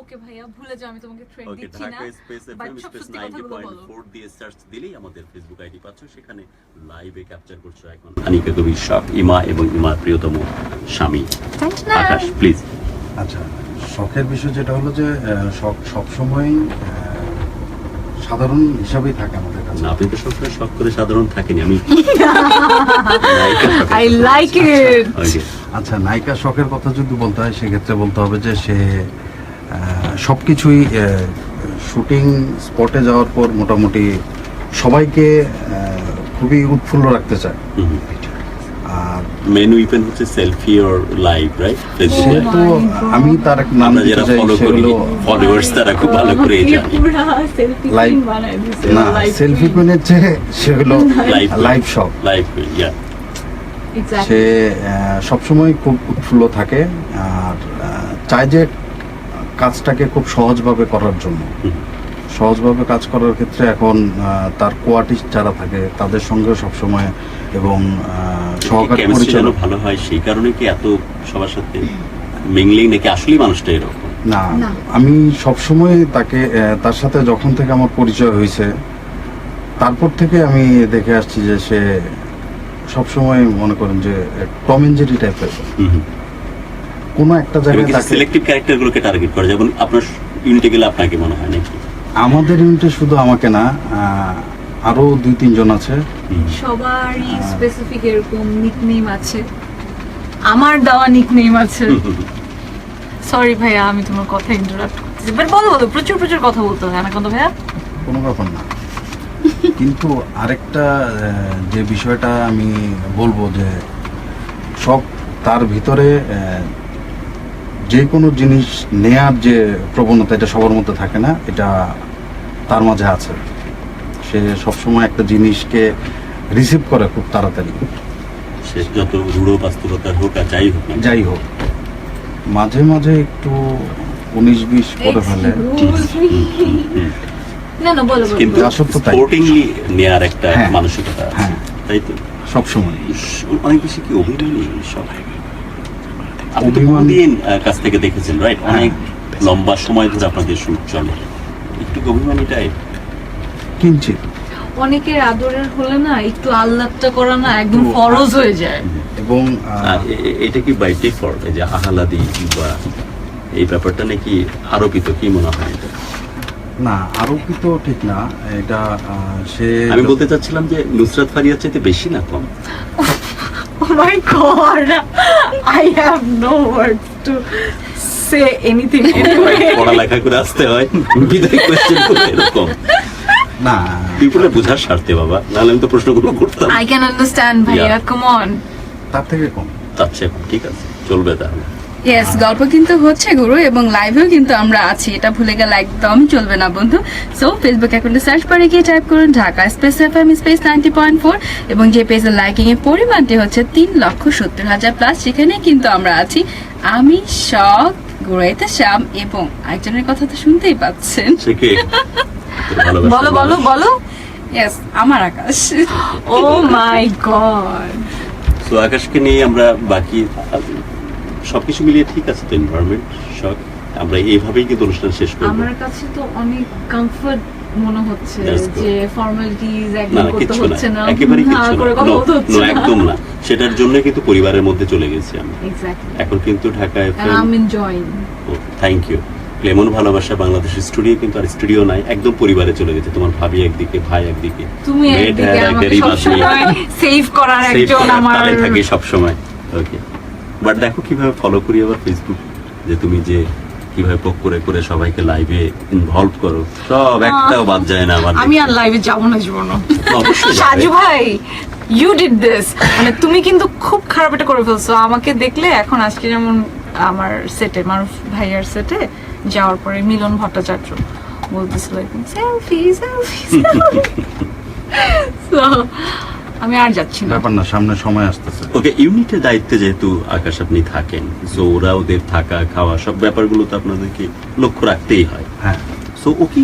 ওকে ভাইয়া ভুলে যাও আমি তোমাকে ট্রেড ওকে দিচ্ছি না। ঢাকা স্পেস এফএম স্পেস দিয়ে সার্চ দিলেই আমাদের ফেসবুক আইডি পাচ্ছ। সেখানে লাইভে ক্যাপচার করছ এখন আনিকা কবির শখ ইমা এবং ইমার প্রিয়তম স্বামী। আকাশ প্লিজ আচ্ছা শখের বিষয় যেটা হলো যে শখ সবসময় সাধারণ হিসাবেই থাকে আমাদের কাছে। না আপনি তো সবসময় শখ করে সাধারণ থাকেনি আমি আই লাইক ইট আচ্ছা নায়িকা শখের কথা যদি বলতে হয় সেক্ষেত্রে বলতে হবে যে সে সব কিছুই শুটিং স্পটে যাওয়ার পর মোটামুটি সবাইকে খুবই উৎফুল্ল রাখতে চায়। মেন উইপেন হচ্ছে সেলফি অর লাইভ রাইট সে ফেসবুকে তো আমি তার এক নাম যারা ফলো করি ফলোয়ার্স তারা খুব ভালো করে জানি। বানাই দিছে না সেলফি কোনের চেয়ে সেগুলো Live লাইভ শখ লাইভ ইয়া সে সবসময় খুব উৎফুল্ল থাকে আর চায় যে কাজটাকে খুব সহজভাবে করার জন্য। সহজভাবে কাজ করার ক্ষেত্রে এখন তার কোয়ার্টিস্ট যারা থাকে তাদের সঙ্গে সবসময় এবং সহকারী পরিচালক ভালো হয় সেই কারণে কি এত সবার সাথে মিংলিং নাকি আসলেই মানুষটা এরকম না না। আমি সবসময় তাকে তার সাথে যখন থেকে আমার পরিচয় হয়েছে তারপর থেকে আমি দেখে আসছি যে সে সবসময় মনে করেন যে টম এন্ড জেরি টাইপের। কোনো একটা জায়গায় তাকে সিলেক্টিভ ক্যারেক্টারগুলোকে টার্গেট করে যেমন আপনার ইউনিটে গেলে আপনাকে মনে হয় নাকি আমাদের ইউনিটে শুধু আমাকে না আরও দুই তিনজন আছে। সবারই স্পেসিফিক এরকম নিকনেম আছে। আমার দেওয়া নিকনেম আছে। সরি ভাইয়া আমি তোমার কথা ইন্টারাপ্ট করতেছি। বাট বলো বলো প্রচুর প্রচুর কথা বলতে হয় আনাকন্দ ভাইয়া। কোনো ব্যাপার না। কিন্তু আরেকটা যে বিষয়টা আমি বলব যে সব তার ভিতরে যে কোনো জিনিস নেয়ার যে প্রবণতা এটা সবার মধ্যে থাকে না এটা তার মাঝে আছে। সে সবসময় একটা জিনিসকে রিসিভ করে খুব তাড়াতাড়ি। সে যত রূঢ় বাস্তবতা হোক আর যাই হোক যাই হোক। মাঝে মাঝে একটু উনিশ বিশ করে ফেলে। না না বলো বলো। কিন্তু। স্পোর্টিংলি নেয়ার একটা হ্যাঁ। মানসিকতা হ্যাঁ। তাই তো? সবসময়। অনেক বেশি কি অভিমানী সব আপনি তো অভিমান- কাছ থেকে দেখেছেন রাইট অনেক লম্বা সময় ধরে আপনাদের শুট চলে। একটু অভিমানী টাইপ কিঞ্চিত? অনেকের আদরের হলে না একটু আল্লাহটা করা না একদম ফরজ হয়ে যায়। এবং এটা কি বাই ডিফল্ট যে আহ্লাদি বা এই ব্যাপারটা নাকি আরোপিত কি মনে হয় এটা? না আরোপিত ঠিক না। এটা সে আমি বলতে চাচ্ছিলাম যে নুসরাত ফারিয়ার চাইতে বেশি না কম? Oh my god! I have no words to say anything পড়ালেখা করে আসতে হয়। বিদায় কোয়েশ্চেন করে এরকম। না। পিপুলের বোঝার স্বার্থে বাবা। নাহলে আমি তো প্রশ্নগুলো করতাম। I can understand, ভাইয়া, Yeah. come তার থেকে কম। এখন ঠিক আছে। চলবে তাহলে। ইয়েস গল্প কিন্তু হচ্ছে গুরু এবং লাইভেও কিন্তু আমরা আছি। এটা ভুলে গেলে একদম চলবে না বন্ধু। সো ফেসবুক অ্যাকাউন্টে সার্চ করে গিয়ে টাইপ করুন Dhaka space F M space ninety point four এবং যে পেজের লাইকিং এর পরিমাণটি হচ্ছে তিন লক্ষ সত্তর হাজার প্লাস সেখানে কিন্তু আমরা আছি। আমি শখ গুরাইতে শ্যাম এবং একজনের কথা তো শুনতেই পাচ্ছেন। বলো বলো। বলো ইয়েস আমার আকাশ। ও মাই গড তো আকাশকে নিয়ে আমরা বাকি সবকিছু মিলিয়ে ঠিক আছে তো এনভায়রনমেন্ট শখ আমরা এইভাবেই কিন্তু অনুষ্ঠান শেষ করব। আমার কাছে তো অনেক কমফর্ট মনে হচ্ছে যে ফর্মালিটিজ একদম করতে হচ্ছে না। একেবারে করে না। একদম না। সেটার জন্য কিন্তু পরিবারের মধ্যে চলে গেছি আমি। এখন কিন্তু Dhaka and FM I'm enjoying. Thank you Clemon ভালোবাসা বাংলাদেশের স্টুডিও কিন্তু আর স্টুডিও নাই একদম পরিবারে চলে গেছে। তোমার ভাবি একদিকে ভাই একদিকে। তুমি একদিকে আমাকে সবসময় সেভ করার একজন আমার থাকি সবসময়। ওকে বাট দেখো কীভাবে ফলো করি আবার ফেসবুক যে তুমি যে কীভাবে পোক করে করে সবাইকে লাইভে ইনভলভ করো সব একটাও বাদ যায় না আমার আমি আর লাইভে যাব না জীবন। সাজু ভাই ইউ ডিড দিস মানে তুমি কিন্তু খুব খারাপ এটা করে ফেলছো। আমাকে দেখলে এখন আজকে যেমন আমার সেটে মারুফ ভাইয়ার সেটে যাওয়ার পরে মিলন ভট্টাচার্য বলতেছিল সেলফি সেলফি আমি আর যাচ্ছি না। ব্যাপার না সামনে সময় আসতেছে। ওকে ইউনিটের দায়িত্বে যেহেতু আকাশ আপনি থাকেন সো ওরা ওদের থাকা খাওয়া সব ব্যাপারগুলো তো আপনাদেরকে লক্ষ্য রাখতেই হয়। হ্যাঁ। সো ও কি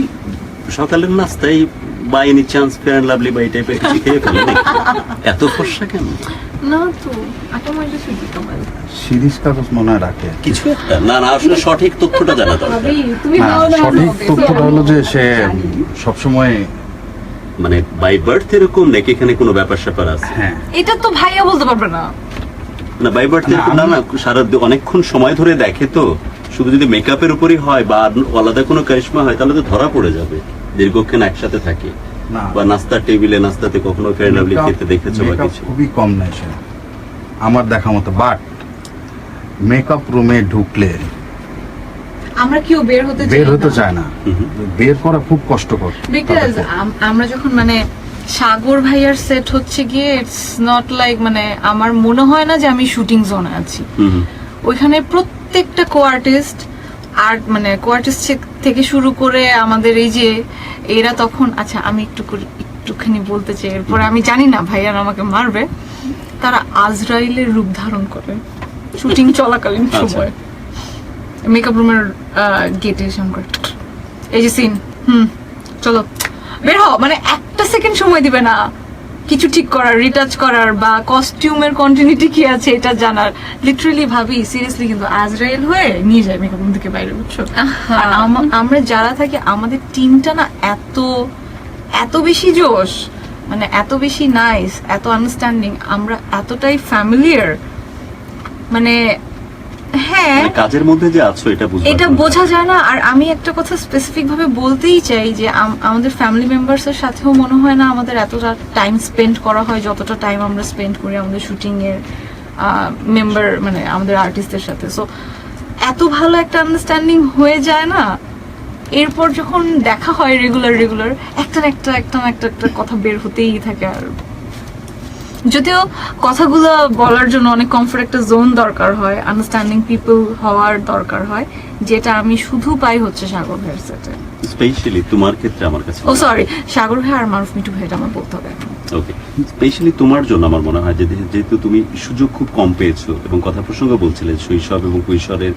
সকালের নাস্তায় by any chance fair and lovely by টাইপের কিছু খেয়ে ফেলে? এত ফর্সা কেন? না তো শিরিষ কাগজ মনে রাখে। কিছু একটা? না না আসলে সঠিক তথ্যটা জানা দরকার। হ্যাঁ, সঠিক তথ্যটা হলো যে সে সবসময় মানে বাই বার্থ এরকম নাকি এখানে কোনো ব্যাপার স্যাপার আছে? হ্যাঁ। এটা তো ভাইয়া বলতে পারবে না। না বাই বার্থ না, এরকম না না সারা অনেকক্ষণ সময় ধরে দেখে তো। শুধু যদি মেকআপের উপরই হয় বা আলাদা কোনো কারিশমা হয় তাহলে তো ধরা পড়ে যাবে। দীর্ঘক্ষণ একসাথে থাকে। না। বা নাস্তার টেবিলে নাস্তাতে কখনো ফেয়ার লাভলি খেতে দেখেছ বা কিছু? খুবই কম নেয় সে। আমার দেখা মতো বাট মেকআপ রুমে ঢুকলে আমরা কেউ বের হতে বের হতে চায় না। বের করা খুব কষ্টকর বিকজ আমরা যখন মানে সাগর ভাইয়ার সেট হচ্ছে গিয়ে ইটস নট লাইক মানে আমার মনে হয় না যে আমি শুটিং জোনে আছি। ওইখানে প্রত্যেকটা কো আর্টিস্ট আর্ট মানে কো আর্টিস্ট থেকে শুরু করে আমাদের এই যে এরা তখন আচ্ছা আমি একটু করে- একটুখানি বলতে চাই এরপরে আমি জানি না ভাইয়ার আমাকে মারবে তারা আজরাইলের রূপ ধারণ করে শুটিং চলাকালীন আচ্ছা। সময় মেকআপ রুমের গেটে এসে করে এই যে সিন হুম চলো। বের হও মানে একটা সেকেন্ড সময় দিবে না। কিছু ঠিক করার রিটাচ করার বা কস্টিউমের কন্টিনিউটি কি আছে এটা জানার। লিটারালি ভাবি সিরিয়াসলি কিন্তু আজরাইল হয়ে নিয়ে যায় মেকআপ রুম থেকে বাইরে বুঝছ? আমরা যারা থাকি আমাদের টিমটা না এত এত বেশি জোশ মানে এত বেশি নাইস এত আন্ডারস্ট্যান্ডিং আমরা এতটাই ফ্যামিলিয়ার মানে হ্যাঁ। মানে কাজের মধ্যে যে আছো এটা বুঝতে এটা বোঝা যায় না। আর আমি একটা কথা স্পেসিফিক ভাবে বলতেই চাই যে আমাদের ফ্যামিলি মেম্বার্স এর সাথেও মনে হয় না আমাদের এতটা টাইম স্পেন্ড করা হয় যতটা টাইম আমরা স্পেন্ড করি আমাদের শুটিং এর মেম্বার মানে আমাদের আর্টিস্টদের সাথে। সো এত ভালো একটা আন্ডারস্ট্যান্ডিং হয়ে যায় না। এরপর যখন দেখা হয় রেগুলার রেগুলার একটা না একটা একটা না একটা একটা কথা বের হতেই থাকে আর যদিও কথাগুলো বলার জন্য অনেক কমফোর্ট একটা জোন দরকার হয় আন্ডারস্ট্যান্ডিং পিপল হওয়ার দরকার হয় যেটা আমি শুধু পাই হচ্ছে সাগর ভাইয়ের সেটে স্পেশালি তোমার ক্ষেত্রে আমার কাছে ও সরি সাগর ভাই আর মারুফ মিটু ভাইটা আমার বলতে হবে ওকে স্পেশালি তোমার জন্য আমার মনে হয় যে যেহেতু তুমি সুযোগ খুব কম পেয়েছ এবং কথা প্রসঙ্গ বলছিলে শৈশব এবং কৈশোরের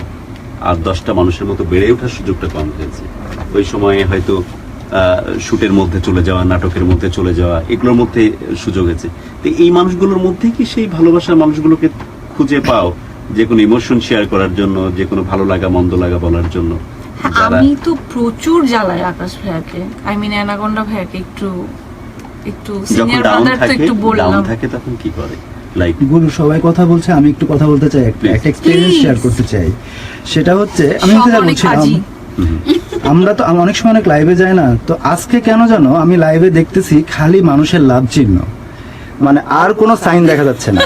আর দশটা মানুষের মতো বেড়ে ওঠার সুযোগটা কম হয়েছে। ওই সময়ে হয়তো শুটের মধ্যে চলে যাওয়া নাটকের মধ্যে চলে যাওয়া এগুলোর মধ্যে সুযোগ হয়েছে তো এই মানুষগুলোর মধ্যে কি সেই ভালোবাসার মানুষগুলোকে খুঁজে পাও? যে কোনো ইমোশন শেয়ার করার জন্য যে কোনো ভালো লাগা মন্দ লাগা বলার জন্য? আমি তো প্রচুর জ্বালাই আকাশ ভাইয়াকে। আই মিন অ্যানাগন্ডা ভাইয়াকে একটু একটু সিনিয়র ব্রাদার তো একটু বললাম। থাকে তখন কি করে? লাইক গুরু সবাই কথা বলছে আমি একটু কথা বলতে চাই একটা এক্সপিরিয়েন্স শেয়ার করতে চাই। সেটা হচ্ছে আমি যেটা বলছিলাম। আমরা তো অনেক সময় অনেক লাইভে যাই না তো আজকে কেন জানো আমি লাইভে দেখতেছি খালি মানুষের লাভ চিহ্ন। মানে আর কোনো সাইন দেখা যাচ্ছে না।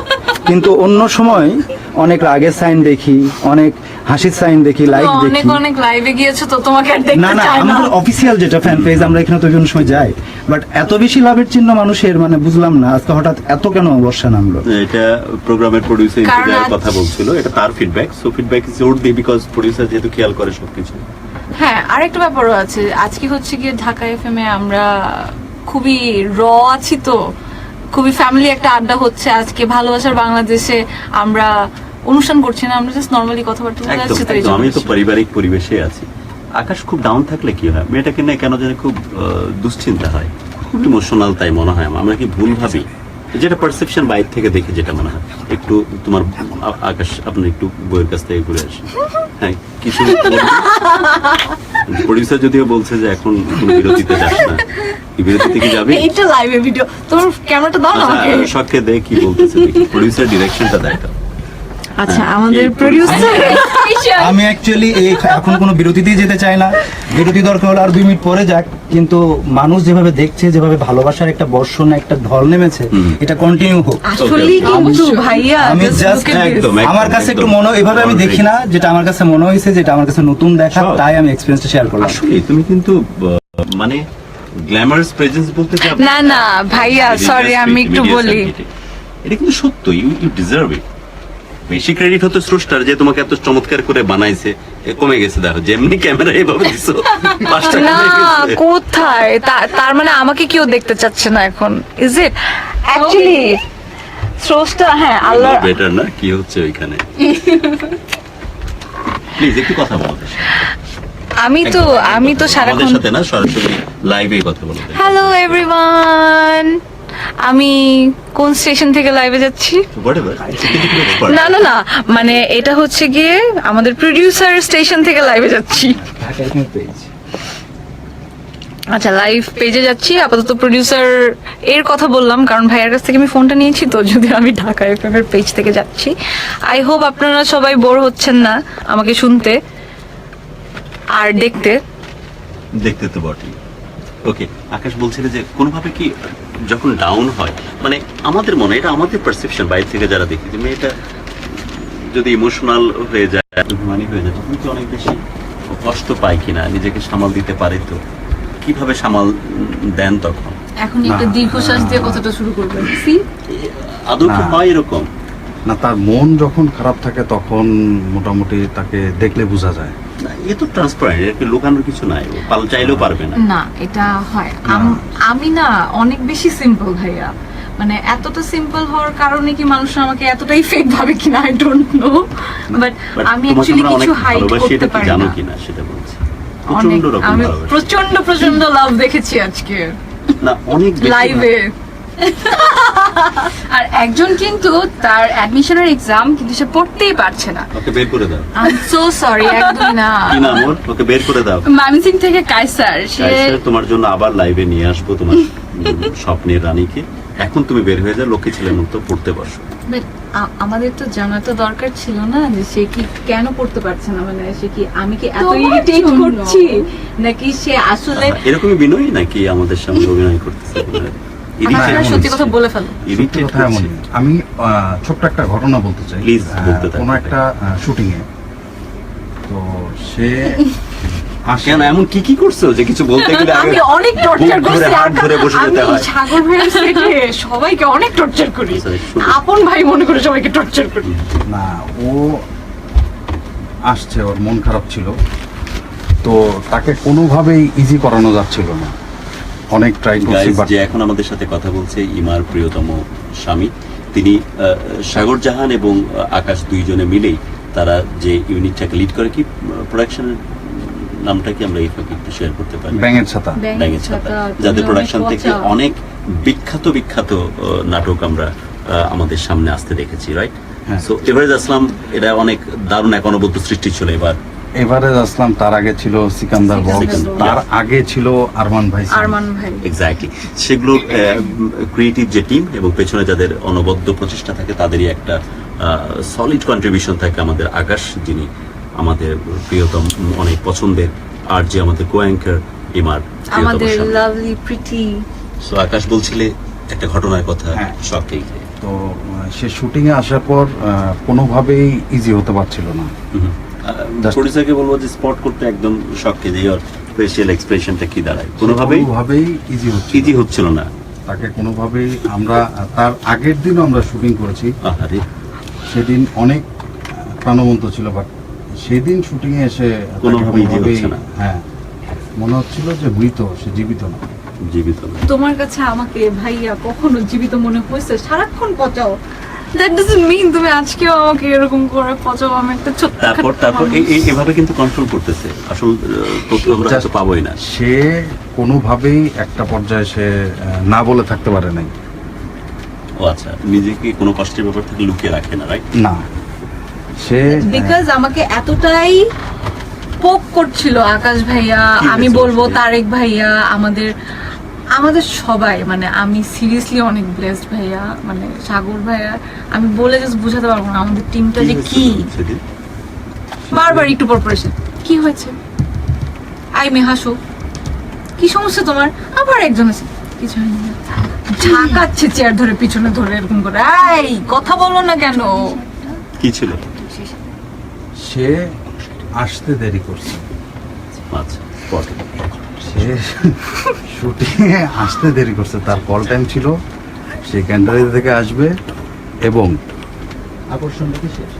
কিন্তু অন্য সময় অনেক রাগের সাইন দেখি অনেক হাসির সাইন দেখি লাইক দেখি। অনেক লাইভে গিয়েছো তো তোমাকে আর না দেখতে না না আমাদের অফিসিয়াল যেটা ফ্যান পেজ আমরা এখানে তো বিভিন্ন সময় যাই। বাট এত বেশি লাভের চিহ্ন মানুষের মানে বুঝলাম না আজকে হঠাৎ এত কেন বর্ষা নামলো? এটা প্রোগ্রামের প্রডিউসার কথা বলছিল এটা তার feedback so feedback is or the because producer যেহেতু খেয়াল করে সবকিছু। হ্যাঁ আরেকটা ব্যাপারও আছে। আজকে হচ্ছে গিয়ে ঢাকা এফএম এ আমরা খুবই র আছি তো। খুবই ফ্যামিলি একটা আড্ডা হচ্ছে। আজকে ভালোবাসার বাংলাদেশে আমরা অনুষ্ঠান করছি না আমরা জাস্ট নর্মালি কথাবার্তা বলে যাচ্ছি তো আমি তো পারিবারিক পরিবেশে আছি। আকাশ খুব ডাউন থাকলে কি হয়? মেয়েটাকে নিয়ে কেন যেন খুব দুশ্চিন্তা হয়। খুব ইমোশনাল তাই মনে হয় আমরা কি ভুল ভাবি? যেটা পারসেপশন বাইরে থেকে দেখে যেটা মনে হয়। একটু তোমার আকাশ আপনি একটু বইয়ের কাছ থেকে ঘুরে আসেন। হ্যাঁ কিছু প্রডিউসার যদিও বলছে যে এখন কোনো বিরতিতে যাস না। বিরতিতে কি যাবে? এইটা লাইভে ভিডিও তোর ক্যামেরাটা দাও না আমাকে। সবকে শখে দেখ কি বলতেছে প্রডিউসার ডিরেকশনটা দেখ আচ্ছা আমাদের প্রডিউসার আমি অ্যাকচুয়ালি এই এখন কোনো বিরতিতেই যেতে চাই না। বিরতি দরকার হলে আর দুই মিনিট পরে যাক কিন্তু মানুষ যেভাবে দেখছে যেভাবে ভালোবাসার একটা বর্ষণ একটা ঢল নেমেছে এটা কন্টিনিউ হোক। আসলেই কিন্তু ভাইয়া আমি জাস্ট. একদম, আমার কাছে একটু মনে এভাবে আমি দেখি না যেটা আমার কাছে মনে হয়েছে যেটা আমার কাছে নতুন দেখা। তাই আমি এক্সপিরিয়েন্সটা শেয়ার করলাম। আসলে তুমি কিন্তু মানে গ্ল্যামারাস প্রেজেন্স বলতে যা না না ভাইয়া সরি আমি একটু বলি। এটা কিন্তু সত্য ইউ ইউ ডিজার্ভ ইট বেশি ক্রেডিট হতো স্রষ্টার যে তোমাকে এত চমৎকার করে বানাইছে কমে গেছে দেখো যেমনি ক্যামেরা এভাবে দিছো না কোথায়? তার মানে আমাকে কেউ দেখতে চাচ্ছে না এখন। ইজ ইট অ্যাকচুয়ালি স্রষ্টা হ্যাঁ আল্লাহ বেটার না? কি হচ্ছে ওইখানে? প্লিজ একটু কথা বলো। আমি তো আমি তো সারাক্ষণ সাথে না সরাসরি লাইভে কথা বলতে হ্যালো এভরিওয়ান আমি কোন স্টেশন থেকে লাইভে যাচ্ছি? না না না মানে এটা হচ্ছে গিয়ে আমাদের প্রোডিউসার স্টেশন থেকে লাইভে যাচ্ছি। আচ্ছা লাইভ পেজে যাচ্ছি। আপাতত প্রোডিউসার এর কথা বললাম কারণ ভাইয়ার কাছ থেকে আমি ফোনটা নিয়েছি তো যদি আমি ঢাকা এফএম এর পেজ থেকে যাচ্ছি। আই হোপ আপনারা সবাই বোর হচ্ছেন না আমাকে শুনতে আর দেখতে। দেখতে তো বটেই। ওকে আকাশ বলছিল যে কোনোভাবে কি যখন ডাউন হয় মানে আমাদের মনে এটা আমাদের পারসেপশন বাইরে থেকে যারা দেখি যে মেয়েটা যদি ইমোশনাল হয়ে যায় হয়ে যায় তখন কি অনেক বেশি কষ্ট পায় কিনা নিজেকে সামাল দিতে পারে তো? কীভাবে সামাল দেন তখন? এখন একটা দীর্ঘশ্বাস দিয়ে কথাটা শুরু করবেন। সি? আদৌ কি হয় এরকম? না তার মন যখন খারাপ থাকে তখন মোটামুটি তাকে দেখলে বোঝা যায়। না, এ তো ট্রান্সপারেন্ট এর লুকানোর কিছু নাই পাল চাইলেও পারবে না। না এটা হয়। আমি না অনেক বেশি সিম্পল ভাইয়া। মানে এতটা সিম্পল হওয়ার কারণে কি মানুষ আমাকে এতটাই ফেক ভাবে কিনা আই ডোন্ট নো বাট আমি অ্যাকচুয়ালি কিছু হাইড করতে পারি জানো কিনা সেটা বলছি। প্রচণ্ড রকম আমি প্রচণ্ড প্রচণ্ড লাভ দেখেছি আজকে। না অনেক বেশি লাইভে আর একজন কিন্তু তার অ্যাডমিশনের এক্সাম কিন্তু সে পড়তেই পারছে না। ওকে বের করে দাও। আই এম সো সরি একদম না। কি নাম ওর? ওকে বের করে দাও। মামিসিং থেকে কাইসার সে তোমার জন্য আবার লাইভে নিয়ে আসব তোমার স্বপ্নের রানীকে। এখন তুমি বের হয়ে যাও লক্ষ্মী ছেলের মতো পড়তে বসো। আমাদের তো জানা তো দরকার ছিল না যে সে কি কেন পড়তে পারছে না? মানে সে কি আমি কি এত ইরিটেট করছি? নাকি সে আসলে এরকমই বিনয়ী নাকি আমাদের সামনে অভিনয় করতেছে? আমি ছোট্ট একটা ঘটনা বলতে চাই। কোনো একটা শুটিং এ তো সে কেন এমন কি কি করছ? যে কিছু বলতে গেলে আমি অনেক টর্চার করছি। হাত ধরে বসে যেতে হয়। সাগর ভাইয়ের সেটে সবাইকে অনেক টর্চার করি। আপন ভাই মনে করে সবাইকে টর্চার করি। না ও আসছে ওর মন খারাপ ছিল। তো তাকে কোনোভাবেই ইজি করানো যাচ্ছিল না। অনেক ট্রাই করছি বাট যে এখন আমাদের সাথে কথা বলছে ইমার প্রিয়তম স্বামী তিনি সাগর জাহান এবং আকাশ দুইজনে মিলেই তারা যে ইউনিটটাকে লিড করে কি প্রোডাকশনের নামটা কি আমরা এই ফাঁকে একটু শেয়ার করতে পারি? ব্যাঙের ছাতা। ব্যাঙের ছাতা। যাদের প্রোডাকশন থেকে অনেক বিখ্যাত বিখ্যাত নাটক আমরা আহ, আমাদের সামনে আসতে দেখেছি রাইট হ্যাঁ। সো এভারেজ আসলাম এটা অনেক দারুণ এক অনবদ্য সৃষ্টি ছিল এবার। এবারে আসলাম তার আগে ছিল সিকান্দার বক্স তার আগে ছিল আরমান ভাই। আরমান ভাই। এক্স্যাক্টলি সেগুলো ক্রিয়েটিভ যে টিম এবং পেছনে যাদের অনবদ্য প্রচেষ্টা থাকে তাদেরই একটা সলিড কন্ট্রিবিউশন থাকে আমাদের আকাশ যিনি আমাদের প্রিয়তম অনেক পছন্দের আর যে আমাদের কো অ্যাঙ্কার ইমার আমাদের লাভলি প্রিটি সো আকাশ বলছিলে একটা ঘটনার কথা হ্যাঁ। শখেই। তো সে শুটিং এ আসার পর কোনোভাবেই ইজি হতে পারছিল না। প্রডিউসারকে বলব যে স্পট করতে একদম শখকে যে ওর ফেশিয়াল এক্সপ্রেশনটা কি দাঁড়ায়? কোনোভাবেই কোনোভাবেই ইজি হচ্ছে ইজি হচ্ছিল না। তাকে কোনোভাবেই আমরা তার আগের দিনও আমরা শুটিং করেছি। আহারে সেদিন অনেক প্রাণবন্ত ছিল বাট সেদিন শুটিং এ এসে কোনোভাবেই কোনোভাবেই- হচ্ছে না। হ্যাঁ মনে হচ্ছিল যে মৃত সে জীবিত না। জীবিত না। তোমার কাছে আমাকে ভাইয়া কখনো জীবিত মনে হয়েছে? সারাক্ষণ পচাও দ্যাট ডাজন্ট মিন তুমি আজকেও আমাকে এরকম করে পচাও আমি একটা ছোট্ট তারপর তারপর এভাবে কিন্তু কন্ট্রোল করতেছে। আসল তথ্য আমরা হয়তো পাবোই না। সে কোনোভাবেই একটা পর্যায়ে সে না বলে থাকতে পারে নাই। ও আচ্ছা নিজেকে কোনো কষ্টের ব্যাপার থেকে লুকিয়ে রাখে না রাইট না। সে বিকজ আমাকে এতটাই পোক করছিল আকাশ ভাইয়া আমি বলব তারেক ভাইয়া আমাদের আমাদের সবাই মানে আমি সিরিয়াসলি অনেক ব্লেসড ভাইয়া মানে সাগর ভাইয়া আমি বলে জাস্ট বুঝাতে পারব না আমাদের টিমটা যে কি। বারবার একটু পর পর এসে, কি হয়েছে? আই মে হাসো কি সমস্যা তোমার? আবার একজন আছে কিছু হয়নি। ঝাঁকাচ্ছে চেয়ার ধরে পিছনে ধরে এরকম করে। এই কথা বলো না কেন? কি ছিল? সে আসতে দেরি করছে। আচ্ছা. সে শুটিং এ আসতে দেরি করছে। তার কল টাইম ছিল সে ক্যান্টারি থেকে আসবে এবং আকর্ষণটা কি শেষ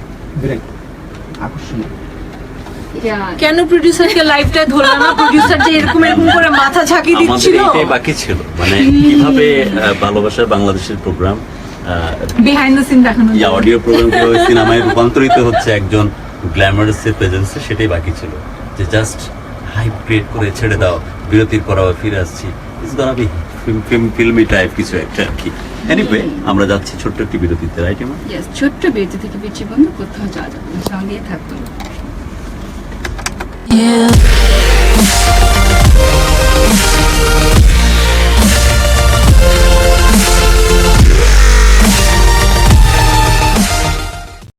ব্রেক আকর্ষণ কেন প্রডিউসারকে লাইভটা ধরলো না? প্রডিউসার যে এরকম এরকম করে মাথা ঝাঁকি দিচ্ছিল? এটাই বাকি ছিল। মানে কীভাবে ভালোবাসার বাংলাদেশের প্রোগ্রাম বিহাইন্ড দ্য সিন দেখানো ইয়া অডিও প্রোগ্রাম কীভাবে সিনেমায় রূপান্তরিত হচ্ছে একজন গ্ল্যামারাস এর প্রেজেন্সে সেটাই বাকি ছিল। যে জাস্ট হাইপ ক্রিয়েট করে ছেড়ে দাও। বিরতির পর আবার ফিরে আসছি। আমরা যাচ্ছি ছোট্ট একটি বিরতিতে রাইট এমা ছোট্ট বিরতি থেকে বিচি বন্ধু কোথাও যাওয়া যাবে সঙ্গে থাকতো Yeah.